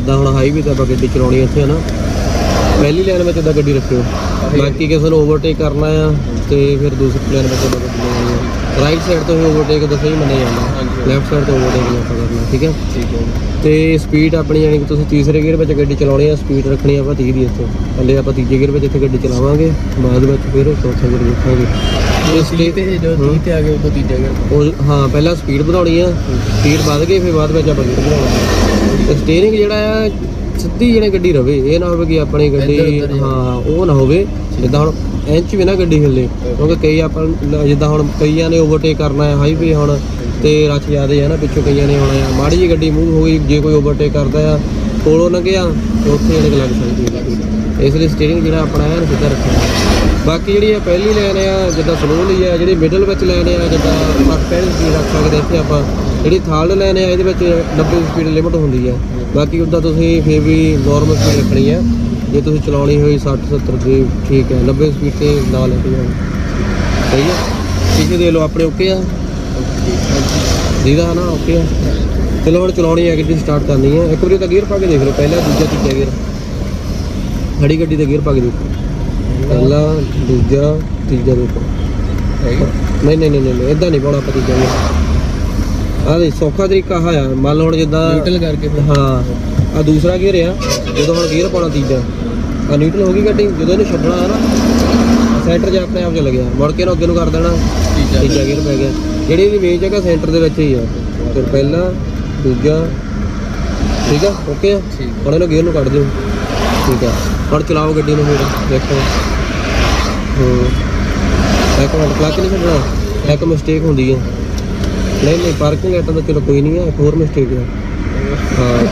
ਜਿੱਦਾਂ ਹੁਣ ਹਾਈਵੇ ਤੇ ਆਪਾਂ ਗੱਡੀ ਚਲਾਉਣੀ ਇੱਥੇ ਹਨਾ? ਪਹਿਲੀ ਲਾਈਨ ਵਿੱਚ ਇਦਾਂ ਗੱਡੀ ਰੱਖਿਓ। ਬਾਕੀ ਕਿਸੇ ਨੂੰ ਓਵਰਟੇਕ ਕਰਨਾ ਆ ਤੇ ਫਿਰ ਦੂਸਰੀ ਲਾਈਨ ਵਿੱਚ ਆਪਾਂ ਗੱਡੀ ਰਾਈਟ ਸਾਈਡ ਤੋਂ ਹੀ ਓਵਰਟੇਕ ਤਾਂ ਸਹੀ ਮੰਨਿਆ ਜਾਂਦਾ। ਲੈਫਟ ਸਾਈਡ ਤੋਂ ਓਵਰਟੇਕ ਨਹੀਂ ਆਪਾਂ ਕਰਨਾ ਠੀਕ ਹੈ? ਠੀਕ ਹੈ ਤੇ ਸਪੀਡ ਆਪਣੀ ਯਾਨੀ ਕਿ ਤੁਸੀਂ ਤੀਸਰੇ ਗੇਅਰ ਵਿੱਚ ਗੱਡੀ ਚਲਾਉਣੀ ਆ ਸਪੀਡ ਰੱਖਣੀ ਆ ਆਪਾਂ 30 ਦੀ ਇੱਥੇ। ਥੱਲੇ ਆਪਾਂ ਤੀਜੇ ਗੇਅਰ ਵਿੱਚ ਇੱਥੇ ਗੱਡੀ ਚਲਾਵਾਂਗੇ ਬਾਅਦ ਵਿੱਚ ਫਿਰ ਚੌਥੇ ਗੇਅਰ ਦੇਖਾਂਗੇ। ਇਸ ਲਈ ਤੇ ਜੋ 30 ਤੇ ਆ ਗਏ ਉਹ ਤੀਜਾ ਗਿਆ ਉਹ ਹਾਂ ਪਹਿਲਾਂ ਸਪੀਡ ਵਧਾਉਣੀ ਆ ਸਪੀਡ ਵੱਧ ਗਈ ਫਿਰ ਬਾਅਦ ਵਿੱਚ ਆਪਾਂ ਗੇਅਰ ਵਧਾਉਣਾ ਤੇ ਸਟੀਅਰਿੰਗ ਜਿਹੜਾ ਆ ਸਿੱਧੀ ਜਿਹੜੇ ਗੱਡੀ ਰਵੇ ਇਹ ਨਾ ਹੋਵੇ ਕਿ ਆਪਣੀ ਗੱਡੀ ਹੀ ਹਾਂ ਉਹ ਨਾ ਹੋਵੇ ਜਿੱਦਾਂ ਹੁਣ ਇੰਚ ਵੀ ਨਾ ਗੱਡੀ ਹਿੱਲੇ ਕਿਉਂਕਿ ਕਈ ਆਪਾਂ ਲ- ਜਿੱਦਾਂ ਹੁਣ ਕਈਆਂ ਨੇ ਓਵਰਟੇਕ ਕਰਨਾ ਹੈ ਹਾਈਵੇ ਹੁਣ, ਤੇ ਰਸ਼ ਜ਼ਿਆਦੇ ਹੈ ਨਾ, ਪਿੱਛੋਂ ਕਈਆਂ ਨੇ ਆਉਣਾ ਆ ਮਾੜੀ ਜਿਹੀ ਗੱਡੀ ਮੂਵ ਹੋ ਗਈ, ਜੇ ਕੋਈ ਓਵਰਟੇਕ ਕਰਦਾ ਆ, ਕੋਲੋਂ ਲੰਘਿਆ ਤੇ ਉੱਥੇ ਜਿਹੜੇ ਲੱਗ ਸਕਦੀ ਹੈ ਇਸ ਲਈ ਸਟੀਅਰਿੰਗ ਜਿਹੜਾ ਆਪਣਾ ਹੈ ਸਿੱਧਾ ਰੱਖਣਾ ਬਾਕੀ ਜਿਹੜੀ ਆ ਪਹਿਲੀ ਲਾਈਨ ਆ, ਜਿੱਦਾਂ ਸਲੋਲੀ ਆ, ਜਿਹੜੀ ਮਿਡਲ ਵਿੱਚ ਲਾਈਨ ਆ, ਜਿੱਦਾਂ 65 ਸਪੀਡ ਰੱਖ ਸਕਦੇ ਇੱਥੇ ਆਪਾਂ, ਜਿਹੜੀ ਥਰਡ ਲਾਈਨ ਆ, ਇਹਦੇ ਵਿੱਚ 90 ਸਪੀਡ ਲਿਮਟ ਹੁੰਦੀ ਆ। ਬਾਕੀ ਉੱਦਾਂ ਤੁਸੀਂ ਫੇਰ ਵੀ ਨਾਰਮਲ ਸਪੀਡ ਰੱਖਣੀ ਆ। ਜੇ ਤੁਸੀਂ ਚਲਾਉਣੀ ਹੋਈ 60 70 ਦੀ ਠੀਕ ਹੈ 90 ਸਪੀਡ ਤੇ ਨਾ ਲੈ ਕੇ ਜਾਓ। ਸਹੀ ਹੈ? ਠੀਕ ਹੈ ਦੇ ਲਓ ਆਪਣੇ ਓਕੇ ਆ? ਦੀਦਾ ਨਾ ਓਕੇ ਆ? ਚਲੋ ਹੁਣ ਚਲਾਉਣੀ ਹੈ ਗੱਡੀ ਸਟਾਰਟ ਕਰਨੀ ਹੈ। ਇੱਕ ਵਾਰੀ ਤਾਂ ਗੇਅਰ ਪਾ ਕੇ ਦੇਖ ਲਓ ਪਹਿਲਾ ਦੂਜਾ ਤੀਜਾ ਗੇਅਰ ਖੜੀ ਗੱਡੀ ਦਾ ਗੇਅਰ ਪਾ ਕੇ ਦੇਖੋ। ਪਹਿਲਾ ਦੂਜਾ ਤੀਜਾ ਦੇਖੋ। ਨਹੀਂ ਨਹੀਂ ਨਹੀਂ ਨਹੀਂ ਇਦਾਂ ਨਹੀਂ ਪਾਉਣਾ ਆਪਾਂ ਤੀਜਾ ਗੇਅਰ ਆਹ ਦੇ ਸੌਖਾ ਤਰੀਕਾ ਆ। ਮੰਨ ਲਓ ਹੁਣ ਜਿੱਦਾਂ ਨਿਊਟਰਲ ਕਰਕੇ ਫਿਰ। ਹਾਂ। ਆ ਦੂਸਰਾ ਗੇਅਰ ਆ ਜਦੋਂ ਹੁਣ ਗੇਅਰ ਪਾਉਣਾ ਤੀਜਾ। ਆ ਨਿਊਟਰਲ ਹੋ ਗਈ ਗੱਡੀ ਜਦੋਂ ਇਹਨੂੰ ਛੱਡਣਾ ਹੈ ਨਾ ਸੈਂਟਰ 'ਚ ਆਪਣੇ ਆਪ ਚੱਲ ਗਿਆ। ਮੁੜ ਕੇ ਇਹਨੂੰ ਅੱਗੇ ਨੂੰ ਕਰ ਦੇਣਾ। ਤੀਜਾ। ਗੇਅਰ ਪੈ ਗਿਆ। ਜਿਹੜੀ ਇਹਦੀ ਮੇਨ ਜਗ੍ਹਾ ਸੈਂਟਰ ਦੇ ਵਿੱਚ ਹੀ ਆ। ਫਿਰ ਪਹਿਲਾ ਦੂਜਾ ਠੀਕ ਆ? ਓਕੇ ਆ? ਹੁਣ ਇਹਨੂੰ ਗੇਅਰ ਨੂੰ ਕੱਢ ਦਿਓ। ਠੀਕ ਆ। ਹੁਣ ਚਲਾਓ ਗੱਡੀ ਨੂੰ ਫਿਰ ਦੇਖੋ। ਹੂੰ। ਇੱਕ ਮਿੰਟ ਕਲੱਚ ਨਹੀਂ ਛੱਡਣਾ। ਇੱਕ ਮਿਸਟੇਕ ਹੁੰਦੀ ਹੈ ਨਹੀਂ ਨਹੀਂ ਪਾਰਕਿੰਗ ਲਾਈਟਾਂ ਤਾਂ ਚਲੋ ਕੋਈ ਨਹੀਂ ਹੈ ਇੱਕ ਹੋਰ ਮਿਸਟੇਕ ਹੈ ਹਾਂ।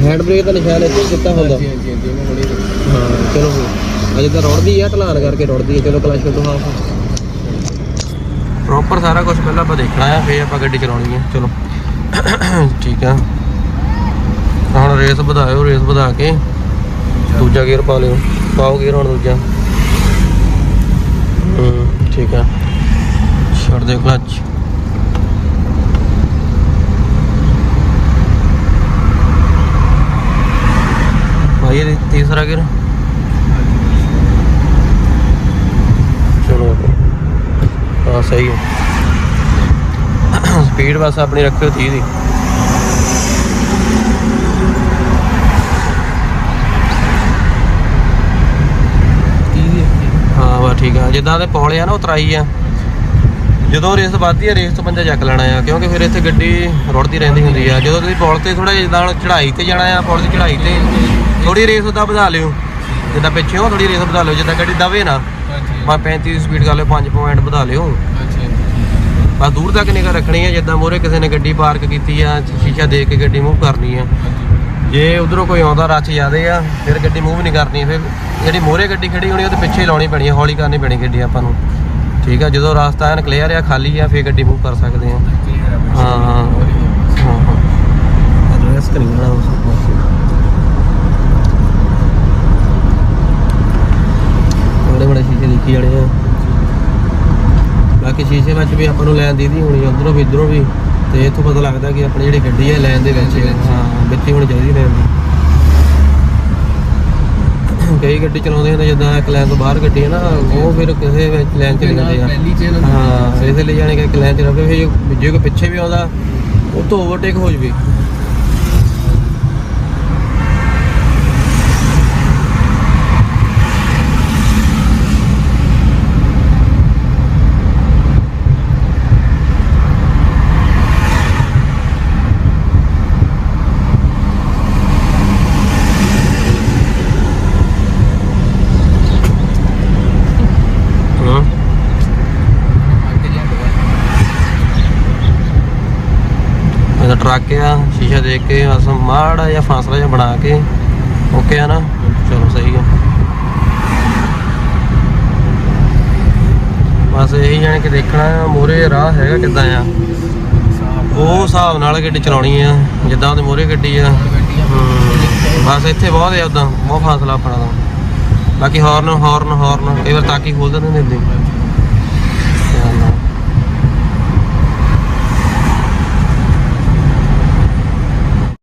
ਹੈਂਡ ਬ੍ਰੇਕ ਦਾ ਨਿਸ਼ਾਨ ਇੱਥੇ ਦਿੱਤਾ ਹੁੰਦਾ। ਹਾਂਜੀ ਹਾਂਜੀ ਹਾਂਜੀ ਮੈਂ ਹੁਣੇ ਹਾਂ ਚਲੋ ਅਜੇ ਤਾਂ ਰੋੜਦੀ ਆ ਢਲਾਨ ਕਰਕੇ ਰੋੜਦੀ ਹੈ ਚਲੋ ਕਲਚ ਤੋਂ ਹਾਫ ਪ੍ਰੋਪਰ ਸਾਰਾ ਕੁਝ ਪਹਿਲਾਂ ਆਪਾਂ ਦੇਖਣਾ ਆ ਫੇਰ ਆਪਾਂ ਗੱਡੀ ਚਲਾਉਣੀ ਹੈ ਚਲੋ। ਠੀਕ ਆ। ਹੁਣ ਰੇਸ ਵਧਾਇਓ ਰੇਸ ਵਧਾ ਕੇ। ਦੂਜਾ ਗੇਅਰ ਪਾ ਲਿਓ। ਪਾਓ ਗੇਅਰ ਹੁਣ ਦੂਜਾ। ਹੂੰ ਠੀਕ ਆ। ਛੱਡ ਦਿਓ ਕਲਚ ਤੀਸਰਾ ਗੇਅਰ ਚਲੋ। ਹਾਂ ਸਹੀ ਹੈ। ਸਪੀਡ ਬਸ ਆਪਣੀ ਰੱਖਿਓ 30 ਦੀ। ਹਾਂ। ਵਾ ਠੀਕ ਆ। ਜਿੱਦਾਂ ਦੇ ਪੌਲੇ ਆ ਨਾ ਉਤਰਾਈ ਆ। ਜਦੋਂ ਰੇਸ ਵੱਧਦੀ ਆ ਰੇਸ ਤੋਂ ਬੰਦਾ ਚੱਕ ਲੈਣਾ ਆ ਕਿਉਂਕਿ ਫਿਰ ਇੱਥੇ ਗੱਡੀ ਰੁੜਦੀ ਰਹਿੰਦੀ ਹੁੰਦੀ ਆ। ਜਦੋਂ ਤੁਸੀਂ ਪੌਲ ਤੇ ਥੋੜਾ ਜਿੱਦਾਂ ਹੁਣ ਚੜ੍ਹਾਈ ਤੇ ਜਾਣਾ ਆ ਪੌਲ ਦੀ ਚੜ੍ਹਾਈ ਤੇ ਥੋੜੀ ਰੇਸ ਉਹਦਾ ਵਧਾ ਲਿਓ। ਜਿੱਦਾਂ ਪਿੱਛੇ ਹੋ ਥੋੜੀ ਰੇਸ ਵਧਾ ਲਿਓ ਜਿੱਦਾਂ ਗੱਡੀ ਦਵੇ ਨਾ ਮੈਂ 35 ਦੀ ਸਪੀਡ ਕਰ ਲਿਓ 5 ਪੁਆਇੰਟ ਵਧਾ ਲਿਓ। ਬਸ ਦੂਰ ਤੱਕ ਨਿਗਾ ਰੱਖਣੀ ਆ ਜਿੱਦਾਂ ਮੋਰੇ ਕਿਸੇ ਨੇ ਗੱਡੀ ਪਾਰਕ ਕੀਤੀ ਆ ਸ਼ੀਸ਼ਾ ਦੇਖ ਕੇ ਗੱਡੀ ਮੂਵ ਕਰਨੀ ਆ। ਜੇ ਉਧਰੋਂ ਕੋਈ ਆਉਂਦਾ ਰੱਛ ਜ਼ਿਆਦੇ ਆ ਫਿਰ ਗੱਡੀ ਮੂਵ ਨਹੀਂ ਕਰਨੀ ਫਿਰ ਜਿਹੜੀ ਮੋਰੇ ਗੱਡੀ ਖੜੀ ਹੋਣੀ ਉਹਦੇ ਪਿੱਛੇ ਹੀ ਲਾਉਣੀ ਪੈਣੀ ਹੌਲੀ ਕਰਨੀ ਪੈਣੀ ਗੱਡੀ ਆਪਾਂ ਨੂੰ। ਠੀਕ ਆ, ਜਦੋਂ ਰਸਤਾ ਐਨ ਕਲੀਅਰ ਆ, ਖਾਲੀ ਆ, ਫਿਰ ਗੱਡੀ ਬੁੱਕ ਕਰ ਸਕਦੇ ਆ। ਹਾਂ ਹਾਂ ਹਾਂ ਐਡਰੈਸ ਕਰੀ ਜਾਣਾ ਉਸ ਬੜੇ ਬੜੇ ਸ਼ੀਸ਼ੇ ਲਿਖੀ ਜਾਣੇ ਆ। ਬਾਕੀ ਸ਼ੀਸ਼ੇ ਵਿੱਚ ਵੀ ਆਪਾਂ ਨੂੰ ਲੈਣ ਦੀਦੀ ਹੋਣੀ ਉਧਰੋਂ ਵੀ, ਇਧਰੋਂ ਵੀ। ਤੇ ਇਥੋਂ ਪਤਾ ਲੱਗਦਾ ਕਿ ਆਪਣੀ ਜਿਹੜੀ ਗੱਡੀ ਹੈ ਲੈਣ ਦੇ ਵਿੱਚ, ਹੈ। ਹਾਂ ਵਿੱਚ ਹੋਣੀ ਚਾਹੀਦੀ ਲੈਣ ਦੀ। ਕਈ ਗੱਡੀ ਚਲਾਉਂਦੇ ਹੁੰਦੇ ਜਿੱਦਾਂ ਇੱਕ ਲਾਈਨ ਤੋਂ ਬਾਹਰ ਗੱਡੀ ਹੈ ਨਾ ਉਹ ਫਿਰ ਕਿਸੇ ਵਿੱਚ ਲਾਈਨ ਚ ਨਹੀਂ ਜਾਂਦੇ ਆ। ਪਹਿਲੀ ਚੇਨ ਹਾਂ ਇਸੇ ਲਈ ਜਾਣੇ ਕਿ ਇੱਕ ਲਾਈਨ ਚ ਜੇ- ਜੇ ਕੋਈ ਪਿੱਛੇ ਵੀ ਆਉਂਦਾ ਉਹ ਤੋਂ ਓਵਰਟੇਕ ਹੋ ਜਵੇ ਹਾਂ ਇਹਦਾ ਟਰੱਕ ਆ ਸ਼ੀਸ਼ਾ ਦੇਖ ਕੇ, ਬਸ ਮਾੜਾ ਜਿਹਾ ਫਾਸਲਾ ਜਿਹਾ ਬਣਾ ਕੇ ਓਕੇ ਆ ਨਾ? ਚਲੋ ਸਹੀ ਆ। ਬਸ ਇਹੀ ਜਾਣੇ ਕਿ ਦੇਖਣਾ ਮੋਰੇ ਰਾਹ ਹੈਗਾ ਕਿੱਦਾਂ ਆ? ਉਹ ਹਿਸਾਬ ਨਾਲ ਗੱਡੀ ਚਲਾਉਣੀ ਆ, ਜਿੱਦਾਂ ਉਹਦੇ ਮੋਰੇ ਗੱਡੀ ਆ। ਬਸ ਇੱਥੇ ਬਹੁਤ ਆ, ਉਦਾਂ, ਬਹੁਤ ਫਾਸਲਾ ਆਪਣਾ ਤਾਂ। ਬਾਕੀ ਹਾਰਨ ਹਾਰਨ ਹਾਰਨ ਕਈ ਵਾਰ ਤਾਕੀ ਖੋਲ ਦਿੰਦੇ ਨੇ ਇੱਦਾਂ